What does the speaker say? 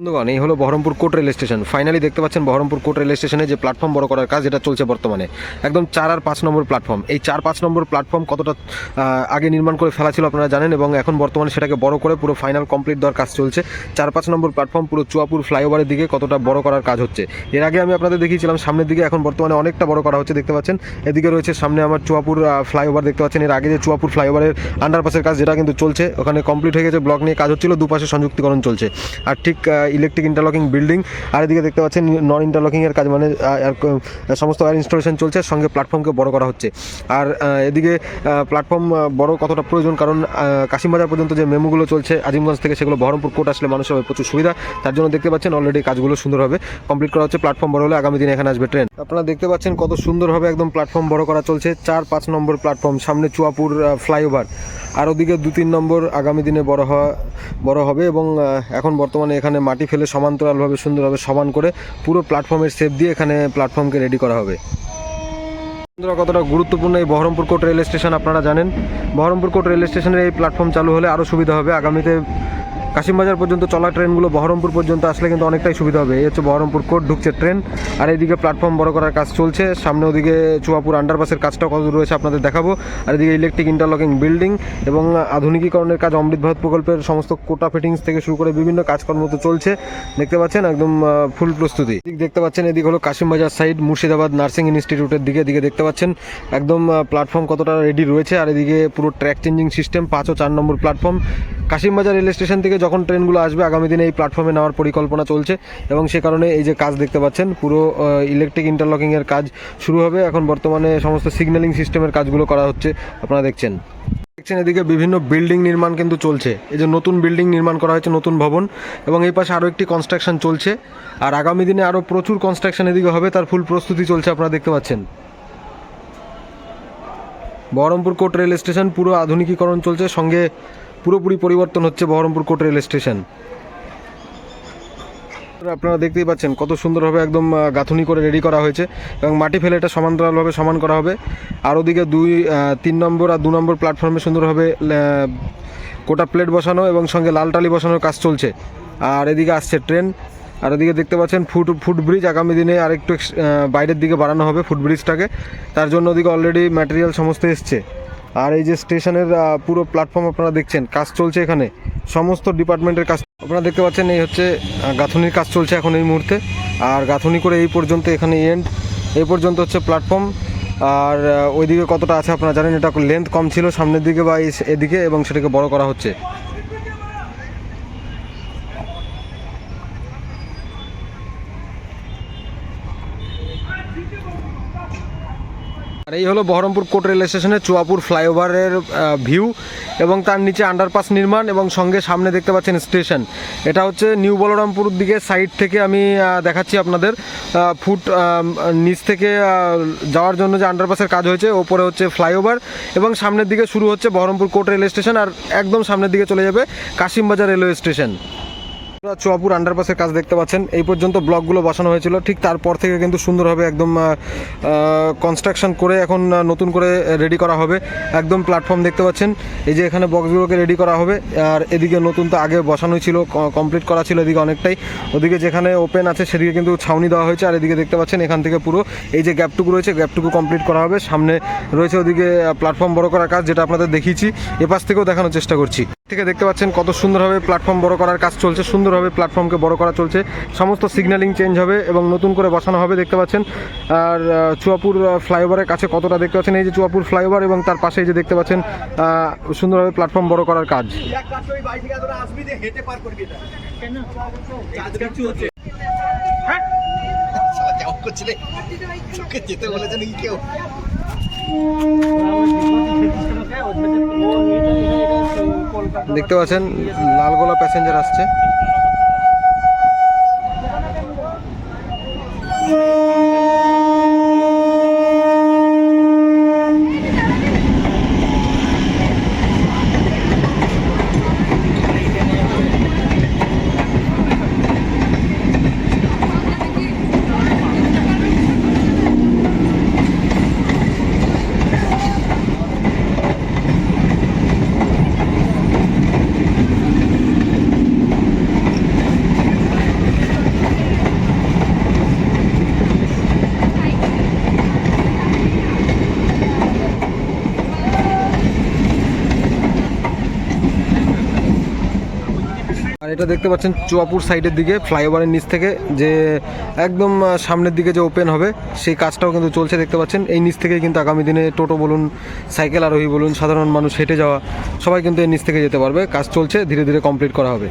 বন্ধুগণ, এই হলো Baharampur court rail station. Finally দেখতে পাচ্ছেন বহরমপুর কোর্ট রেল স্টেশনে যে প্ল্যাটফর্ম বড় করার কাজ, এটা চলছে বর্তমানে। একদম চার আর পাঁচ নম্বর প্ল্যাটফর্ম এই চার পাঁচ নম্বর প্ল্যাটফর্ম কতটা আগে নির্মাণ করে ফেলা ছিল আপনারা জানেন, এবং এখন বর্তমানে সেটাকে বড় করে পুরো ফাইনাল কমপ্লিট দেওয়ার কাজ চলছে। চার পাঁচ নম্বর প্ল্যাটফর্ম পুরো চুয়াপুর ফ্লাইওভারের দিকে কতটা বড় করার কাজ হচ্ছে। এর আগে আমি আপনাদের দেখিয়েছিলাম, সামনের দিকে এখন বর্তমানে অনেকটা বড় করা হচ্ছে, দেখতে পাচ্ছেন। এদিকে রয়েছে সামনে আমার চুয়াপুর ফ্লাইওভার দেখতে পাচ্ছেন। এর আগে যে চুয়াপুর ফ্লাইওভারের আন্ডারপাসের কাজ, যেটা কিন্তু চলছে, ওখানে কমপ্লিট হয়ে গেছে ব্লক নিয়ে কাজ হচ্ছিল, দুপাশে সংযুক্তিকরণ চলছে। আর ঠিক ইলেকট্রিক ইন্টারলকিং বিল্ডিং আর এদিকে দেখতে পাচ্ছেন নন ইন্টারলকিং এর কাজ মানে আর সমস্ত ওয়ার ইনস্টলেশন চলছে সঙ্গে প্ল্যাটফর্মকে বড় করা হচ্ছে। আর এদিকে প্ল্যাটফর্ম বড় কতটা প্রয়োজন, কারণ কাশিমবাজার পর্যন্ত যে মেমোগুলো চলছে, আজিমগঞ্জ থেকে সেগুলো বহরমপুর কোর্ট আসলে মানুষের হবে প্রচুর সুবিধা। তার জন্য দেখতে পাচ্ছেন অলরেডি কাজগুলো সুন্দরভাবে কমপ্লিট করা হচ্ছে প্ল্যাটফর্ম বড় হলে আগামী দিনে এখানে আসবে ট্রেন আপনারা দেখতে পাচ্ছেন কত সুন্দরভাবে একদম প্ল্যাটফর্ম বড় করা চলছে। চার পাঁচ নম্বর প্ল্যাটফর্ম সামনে চুয়াপুর ফ্লাইওভার। আর ওদিকে দু তিন নম্বর আগামী দিনে বড় হওয়া, বড় হবে এবং এখন বর্তমানে এখানে মাটি ফেলে সমান্তরালভাবে, সুন্দরভাবে সমান করে পুরো প্ল্যাটফর্মের শেপ দিয়ে এখানে প্ল্যাটফর্মকে রেডি করা হবে। বন্ধুরা, কতটা গুরুত্বপূর্ণ এই বহরমপুর কোর্ট রেল স্টেশন আপনারা জানেন। বহরমপুর কোর্ট রেল স্টেশনের এই প্ল্যাটফর্ম চালু হলে আরও সুবিধা হবে। আগামীতে কাশিমবাজার পর্যন্ত চলা ট্রেনগুলো বহরমপুর পর্যন্ত আসলে কিন্তু অনেকটাই সুবিধা হবে। এই হচ্ছে বহরমপুর কোর্ট ঢুকছে ট্রেন। আর এইদিকে প্ল্যাটফর্ম বড় করার কাজ চলছে। সামনে ওদিকে চুয়াপুর আন্ডারপাসের কাজটা কত রয়েছে আপনাদের দেখাবো। আর এদিকে ইলেকট্রিক ইন্টারলকিং বিল্ডিং এবং আধুনিকীকরণের কাজ অমৃত ভারত প্রকল্পের সমস্ত কোটা ফিটিংস থেকে শুরু করে বিভিন্ন কাজকর্ম তো চলছে। দেখতে পাচ্ছেন একদম ফুল প্রস্তুতি। এদিক দেখতে পাচ্ছেন, এদিক হলো কাশিমবাজার সাইড মুর্শিদাবাদ নার্সিং ইনস্টিটিউটের দিকে, এদিকে দেখতে পাচ্ছেন, একদম প্ল্যাটফর্ম কতটা রেডি রয়েছে। আর এদিকে পুরো ট্র্যাক চেঞ্জিং সিস্টেম পাঁচ ও চার number platform Kasimbazar rail station থেকে যখন ট্রেনগুলো আসবে, আগামী দিনে এই প্ল্যাটফর্মে নেওয়ার পরিকল্পনা চলছে এবং সে কারণে এই যে কাজ দেখতে পাচ্ছেন, পুরো ইলেকট্রিক ইন্টারলকিংয়ের কাজ শুরু হবে। এখন বর্তমানে সমস্ত সিগন্যালিং সিস্টেমের কাজগুলো করা হচ্ছে, আপনারা দেখছেন। দেখছেন এদিকে বিভিন্ন বিল্ডিং নির্মাণ কিন্তু চলছে। এই যে নতুন বিল্ডিং নির্মাণ করা হয়েছে, নতুন ভবন, এবং এই পাশে আরও একটি কনস্ট্রাকশন চলছে। আর আগামী দিনে আরও প্রচুর কনস্ট্রাকশন এদিকে হবে, তার ফুল প্রস্তুতি চলছে, আপনারা দেখতে পাচ্ছেন। বহরমপুর কোর্ট রেল স্টেশন পুরো আধুনিকীকরণ চলছে। সঙ্গে পুরোপুরি পরিবর্তন হচ্ছে বহরমপুর কোর্ট রেল স্টেশন। আপনারা দেখতেই পাচ্ছেন কত সুন্দরভাবে একদম গাঁথুনি করে রেডি করা হয়েছে এবং মাটি ফেলে এটা সমান্তরালভাবে সমান করা হবে। আর ওদিকে দুই তিন নম্বর আর দু নম্বর প্ল্যাটফর্মে সুন্দরভাবে কোটা প্লেট বসানো এবং সঙ্গে লাল টালি বসানোর কাজ চলছে। আর এদিকে আসছে ট্রেন। আর এদিকে দেখতে পাচ্ছেন ফুট ফুট ব্রিজ আগামী দিনে আরেকটু বাইরের দিকে বাড়ানো হবে ফুট ব্রিজটাকে। তার জন্য ওদিকে অলরেডি ম্যাটেরিয়াল সমস্ত এসছে। আর এই যে স্টেশনের পুরো প্ল্যাটফর্ম আপনারা দেখছেন, কাজ চলছে এখানে। সমস্ত ডিপার্টমেন্টের কাজ আপনারা দেখতে পাচ্ছেন, এই হচ্ছে গাঁথনির কাজ চলছে এখন এই মুহূর্তে। আর গাঁথনি করে এই পর্যন্ত এখানে এন্ড এই পর্যন্ত হচ্ছে প্ল্যাটফর্ম আর ওইদিকে কতটা আছে আপনারা জানেন, এটা লেন্থ কম ছিল সামনের দিকে বা এদিকে, এবং সেটাকে বড় করা হচ্ছে। আর এই হলো বহরমপুর কোর্ট রেল স্টেশনের চুয়াপুর ফ্লাইওভারের ভিউ এবং তার নিচে আন্ডারপাস নির্মাণ এবং সঙ্গে সামনে দেখতে পাচ্ছেন স্টেশন এটা হচ্ছে নিউ বলরামপুর দিকে সাইড থেকে আমি দেখাচ্ছি আপনাদের। ফুট নিচ থেকে যাওয়ার জন্য যে আন্ডারপাসের কাজ হয়েছে, ওপরে হচ্ছে ফ্লাইওভার এবং সামনের দিকে শুরু হচ্ছে বহরমপুর কোর্ট রেল স্টেশন আর একদম সামনের দিকে চলে যাবে কাশিমবাজার রেলওয়ে স্টেশন। চুয়াপুর আন্ডারপাসের কাজ দেখতে পাচ্ছেন। এই পর্যন্ত ব্লকগুলো বসানো হয়েছিল। ঠিক তারপর থেকে কিন্তু সুন্দরভাবে একদম কনস্ট্রাকশন করে এখন নতুন করে রেডি করা হবে। একদম প্ল্যাটফর্ম দেখতে পাচ্ছেন। এই যে এখানে বক্সগুলোকে রেডি করা হবে। আর এদিকে নতুন তো আগে বসানোই ছিল কমপ্লিট করা ছিল এদিকে অনেকটাই। ওদিকে যেখানে ওপেন আছে সেদিকে কিন্তু ছাউনি দেওয়া হয়েছে। আর এদিকে দেখতে পাচ্ছেন এখান থেকে পুরো এই যে গ্যাপটুকু রয়েছে গ্যাপটুকু কমপ্লিট করা হবে। সামনে রয়েছে ওদিকে প্ল্যাটফর্ম বড় করার কাজ যেটা আপনাদের দেখিয়েছি। এপাশ থেকেও দেখানোর চেষ্টা করছি। থেকে দেখতে পাচ্ছেন কত সুন্দরভাবে প্ল্যাটফর্ম বড় করার কাজ চলছে। সুন্দরভাবে প্ল্যাটফর্মকে বড় করা চলছে। সমস্ত সিগন্যালিং চেঞ্জ হবে এবং নতুন করে বসানো হবে, দেখতে পাচ্ছেন। আর চুয়াপুর ফ্লাইওভারের কাছে কতটা দেখতে পাচ্ছেন? এই যে চুয়াপুর ফ্লাইওভার এবং তার পাশে যে দেখতে পাচ্ছেন সুন্দরভাবে প্ল্যাটফর্ম বড় করার কাজ। দেখতে পাচ্ছেন, লালগোলা প্যাসেঞ্জার আসছে। Amen. আর এটা দেখতে পাচ্ছেন চুয়াপুর সাইডের দিকে, ফ্লাইওভারের নিচ থেকে যে একদম সামনের দিকে যে ওপেন হবে, সেই কাজটাও কিন্তু চলছে দেখতে পাচ্ছেন। এই নিচ থেকেই কিন্তু আগামী দিনে টোটো বলুন, সাইকেল আরোহী বলুন, সাধারণ মানুষ হেঁটে যাওয়া, সবাই কিন্তু এই নিচ থেকে যেতে পারবে। কাজ চলছে, ধীরে ধীরে কমপ্লিট করা হবে।